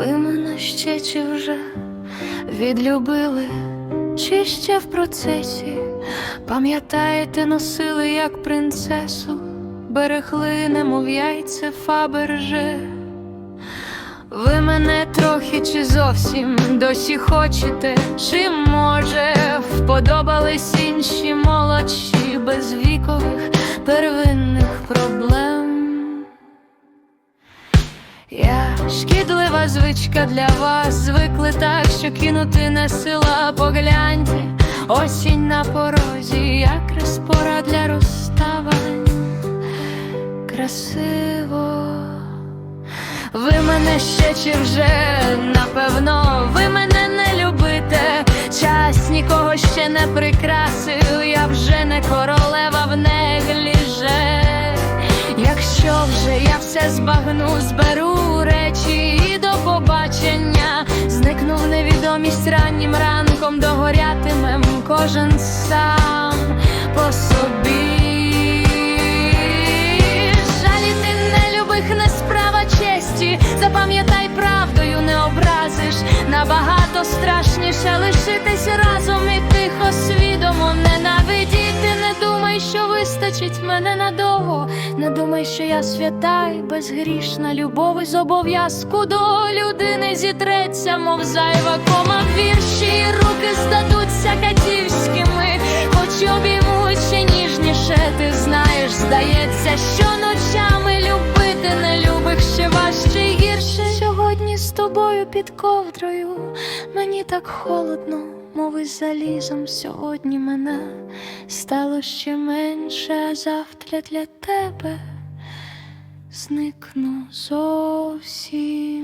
Ви мене ще чи вже відлюбили, чи ще в процесі, пам'ятаєте, носили як принцесу, берегли, немов яйце Фаберже. Ви мене трохи чи зовсім досі хочете, чи може вподобались інші молодші без вікових первинних проблем? Шкідлива звичка для вас, звикли так, що кинути не сила, погляньте, осінь на порозі, якраз пора для розставань. Красиво. Ви мене ще чи вже напевно, ви мене не любите. Час нікого ще не прикрасив, я вже не королева в негліже. Якщо вже я все збагну, зберу речі і до побачення, зникну в невідомість раннім ранком, догорятимем кожен сам по собі. Жаліти нелюбих не справа честі, запам'ятай правдою не образиш. Набагато страшніше лишитись разом і тихо свідомо ненавидіти. Не вистачить мене надовго. Не думай, що я свята і безгрішна любов із обов'язку до людини зітреться, мов зайва кома вірші, і руки здадуться катівськими, хоч обіймуть ще ніжніше, ти знаєш, здається, що ночами любити нелюбих ще важче й гірше. Сьогодні з тобою під ковдрою, мені так холодно, мов із залізом. Сьогодні мене стало ще менше, а завтра для тебе зникну зовсім.